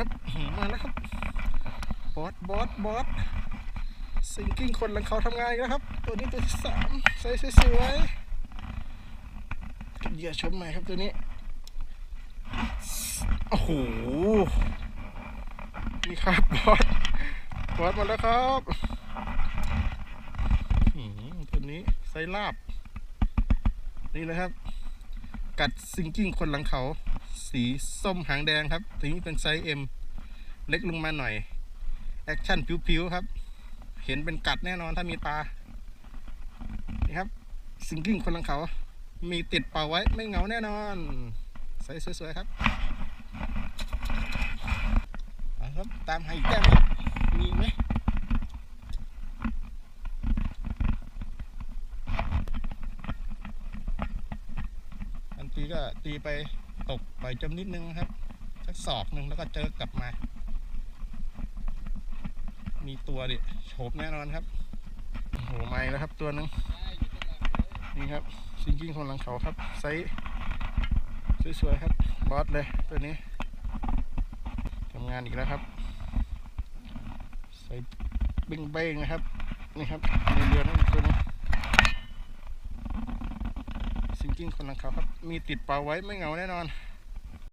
ครับมาแล้วครับบอสบอสบอสซิงกิ้งคนหลังเขาทำงานอีกแล้วครับ ตัวนี้ตัวที่สามใส่สวยเหยื่อชมใหม่ครับตัวนี้โอ้โหนี่ครับบอสบอสมาแล้วครับตัวนี้ไซลาบ นี่เลยครับ กัดซิงกิ้งคนหลังเขา สีส้มหางแดงครับตัวนี้เป็นไซส์ M เล็กลงมาหน่อย แอคชั่นผิวๆครับ เห็นเป็นกัดแน่นอนถ้ามีตา นี่ครับซิงกิ้งคนลังเขา มีติดเป่าไว้ไม่เหงาแน่นอนใส่สวยๆครับครับ ตามหาอีกแต้มมีไหมบางทีก็ตีไป ตกไปจมนิดนึงครับสักศอกหนึ่งแล้วก็เจอกลับมา มีตัวดิโฉบแน่นอนครับโอ้โหไม่แล้วครับตัวหนึงนี่ครับซิงกิ้งคนหลังเขาครับไซส์สวยๆครับบอสเลยตัวนี้ทำงานอีกแล้วครับไซส์เบ้งๆนะครับนี่ครับเรือๆนั่นตัวหนึง ซิง กิ้งคนหลังเขาครับ มีติดเป่าไว้ไม่เหงาแน่นอน